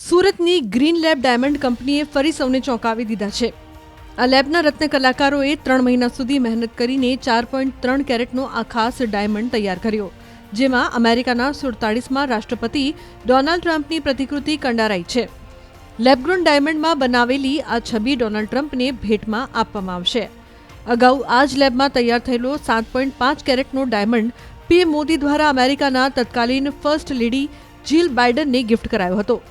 સુરતની green lab diamond કંપનીએ ફરી સૌને ચોંકાવી દીધા છે. આ લેબના રત્ન કલાકારોએ ત્રણ મહિના સુધી મહેનત કરીને ચાર પોઈન્ટ ત્રણ કેરેટનો આ ખાસ ડાયમંડ તૈયાર કર્યો, જેમાં અમેરિકાના સુડતાળીસમાં રાષ્ટ્રપતિ ડોનાલ્ડ ટ્રમ્પની પ્રતિકૃતિ કંડારાઈ છે. લેબગ્રોન ડાયમંડમાં બનાવેલી આ છબી ડોનાલ્ડ ટ્રમ્પને ભેટમાં આપવામાં આવશે. અગાઉ આ જ લેબમાં તૈયાર થયેલો સાત પોઈન્ટ પાંચ કેરેટનો ડાયમંડ પીએમ મોદી દ્વારા અમેરિકાના તત્કાલીન ફર્સ્ટ લેડી જીલ બાઇડનને ગિફ્ટ કરાયો હતો.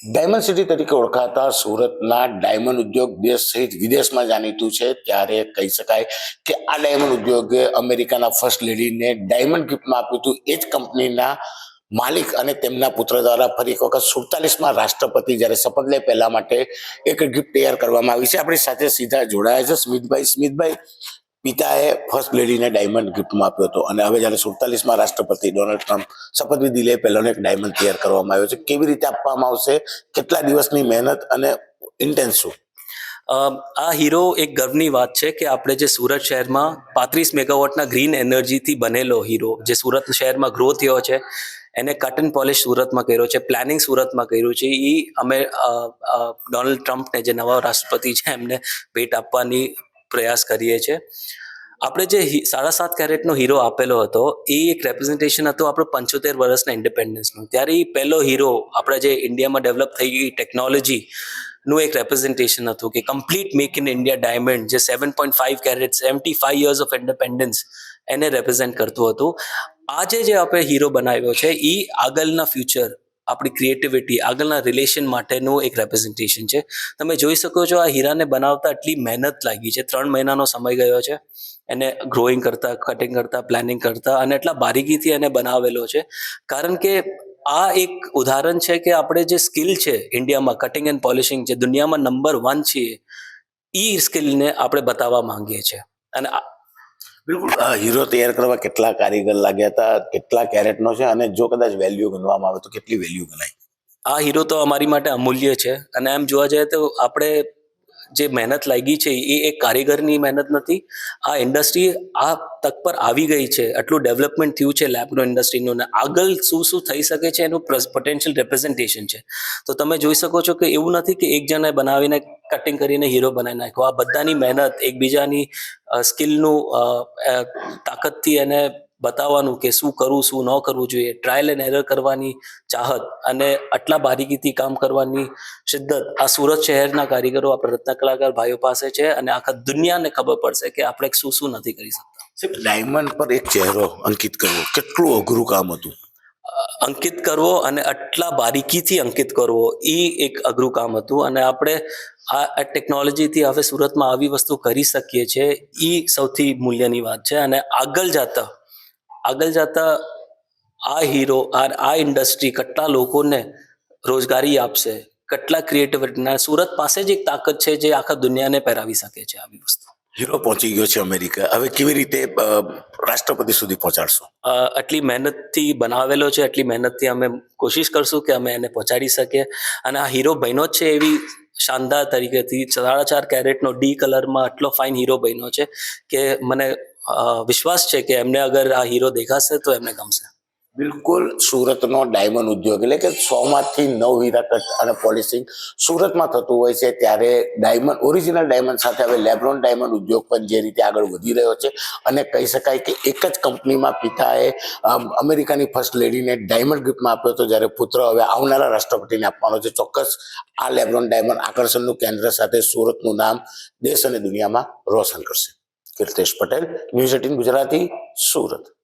ડાયમંડ સિટી તરીકે ઓળખાતા સુરતના ડાયમંડ ઉદ્યોગ દેશ સહિત વિદેશમાં જાણીતું છે. ત્યારે કહી શકાય કે આ ડાયમંડ ઉદ્યોગે અમેરિકાના ફર્સ્ટ લેડીને ડાયમંડ ગિફ્ટમાં આપ્યું હતું. એ જ કંપનીના માલિક અને તેમના પુત્ર દ્વારા ફરી એક વખત સુડતાલીસમાં રાષ્ટ્રપતિ જ્યારે શપથ લે પહેલા માટે એક ગિફ્ટ તૈયાર કરવામાં આવી છે. આપણી સાથે સીધા જોડાયા છે સ્મિતભાઈ. સ્મિતભાઈ પિતાએ ફર્સ્ટ લેડીને ડાયમંડ ગિફ્ટમાં આપ્યો હતો. અને હવે જ્યારે સુડતાલીસમાં રાષ્ટ્રપતિ ડોનાલ્ડ ટ્રમ્પ શપથવિધિ લે, પહેલાંનો એક ડાયમંડ તૈયાર કરવામાં આવ્યો છે. કેવી રીતે આપવામાં આવશે? કેટલા દિવસની મહેનત અને ઇન્ટેન્સ શું? આ હીરો એક ગર્વની વાત છે કે આપણે જે સુરત શહેરમાં પાંત્રીસ મેગાવોટના ગ્રીન એનર્જીથી બનેલો હીરો જે સુરત શહેરમાં ગ્રો થયો છે, એને કટ એન્ડ પોલિશ સુરતમાં કર્યો છે પ્લાનિંગ સુરતમાં કર્યું છે એ અમે ડોનાલ્ડ ટ્રમ્પને જે નવા રાષ્ટ્રપતિ છે એમને ભેટ આપવાની પ્રયાસ કરીએ છીએ. આપણે જે સાડા સાત કેરેટનો હીરો આપેલો હતો, એ એક રેપ્રેઝન્ટેશન હતું આપણો પંચોતેર વર્ષના ઇન્ડિપેન્ડન્સનું ત્યારે એ પહેલો હીરો આપણા જે ઇન્ડિયામાં ડેવલપ થઈ ગઈ ટેકનોલોજી નું એક રેપ્રેઝન્ટેશન હતું કે complete make in India diamond જે seven point five carat seventy five years of independence એને રેપ્રેઝેન્ટ કરતું હતું. આજે જે આપણે હીરો બનાવ્યો છે એ આગળના ફ્યુચર આપણી ક્રિએટિવિટી આગળના રિલેશન માટેનું એક રેપ્રેઝન્ટેશન છે. તમે જોઈ શકો છો આ હીરાને બનાવતા આટલી મહેનત લાગી છે. ત્રણ મહિનાનો સમય ગયો છે. એને ગ્રોઈંગ કરતા કટિંગ કરતા પ્લાનિંગ કરતા અને એટલા બારીકીથી એને બનાવેલો છે. કારણ કે આ એક ઉદાહરણ છે કે આપણે જે સ્કિલ છે ઇન્ડિયામાં કટિંગ એન્ડ પોલિશિંગ જે દુનિયામાં નંબર વન છીએ એ સ્કિલને આપણે બતાવવા માંગીએ છીએ. અને બિલકુલ. હીરો તૈયાર કરવા કેટલા કારીગર લાગ્યા હતા, કેટલા કેરેટનો છે અને જો કદાચ વેલ્યુ ગણવામાં આવે તો કેટલી વેલ્યુ ગણાય? આ હીરો તો અમારી માટે અમૂલ્ય છે. અને એમ જોવા જઈએ તો આપણે જે મહેનત લાગી છે, એ એક કારીગરની મહેનત નથી. આ ઇન્ડસ્ટ્રી આ તક પર આવી ગઈ છે, આટલું ડેવલપમેન્ટ થયું છે લેબનો ઇન્ડસ્ટ્રીનું ને આગળ શું શું થઈ શકે છે એનું પોટેન્શિયલ રિપ્રેઝન્ટેશન છે. તો તમે જોઈ શકો છો કે એવું નથી કે એક જણે બનાવીને કટિંગ કરીને હીરો બનાવી નાખ્યો. આ બધાની મહેનત એકબીજાની સ્કિલનું તાકતથી એને બતાવવાનું કે શું કરવું શું ન કરવું જોઈએ. ટ્રાયલ એન્ડ એરર કરવાની ચાહત અને આટલા બારીકીથી કામ કરવાની શિદ્દત. આ સુરત શહેરના કારીગરો આપણા રત્ન કલાકાર ભાઈઓ પાસે છે અને આખા દુનિયાને ખબર પડશે કે આપણે શું શું નથી કરી શકતા. ડાયમંડ પર એક ચહેરો અંકિત કરવો કેટલું અઘરું કામ હતું? અંકિત કરવો અને આટલા બારીકીથી અંકિત કરવો એ એક અઘરું કામ હતું. અને આપણે આ આ ટેકનોલોજીથી હવે સુરતમાં આવી વસ્તુ કરી શકીએ છીએ એ સૌથી મૂલ્યની વાત છે. અને આગળ જતા આગળ જતા આ હીરો આ આ ઇન્ડસ્ટ્રી કેટલા લોકોને રોજગારી આપશે? કેટલા ક્રિએટિવિટીના સુરત પાસે જ એક તાકાત છે જે આખા દુનિયાને પહેરાવી શકે છે આવી વસ્તુ. હીરો પહોંચી ગયો છે અમેરિકા. હવે કેવી રીતે રાષ્ટ્રપતિ સુધી પહોંચાડશો? આટલી મહેનતથી બનાવેલો છે આટલી મહેનતથી અમે કોશિશ કરશું કે અમે એને પહોંચાડી શકીએ. અને આ હીરો બન્યો જ છે એવી શાનદાર તરીકેથી સાડા ચાર કેરેટનો ડી કલરમાં આટલો ફાઇન હીરો બન્યો છે કે મને વિશ્વાસ છે કે એમને અગર આ હીરો દેખાશે તો એમને ગમશે. બિલકુલ સુરતનો ડાયમંડ ઉદ્યોગ એટલે કે સો માંથી નવ હીરા કટ અને પોલિશિંગ સુરતમાં થતું હોય છે ત્યારે ડાયમંડ ઓરિજિનલ ડાયમંડ સાથે હવે લેબ્રોન ડાયમંડ ઉદ્યોગ પણ જે રીતે આગળ વધી રહ્યો છે અને કહી શકાય કે એક જ કંપનીમાં પિતાએ અમેરિકાની ફર્સ્ટ લેડીને ડાયમંડ ગિફ્ટમાં આપ્યો હતો જ્યારે પુત્ર હવે આવનારા રાષ્ટ્રપતિને આપવાનો છે. ચોક્કસ આ લેબ્રોન ડાયમંડ આકર્ષણનું કેન્દ્ર સાથે સુરતનું નામ દેશ અને દુનિયામાં રોશન કરશે. Kirtesh Patel news eighteen Gujarati Surat.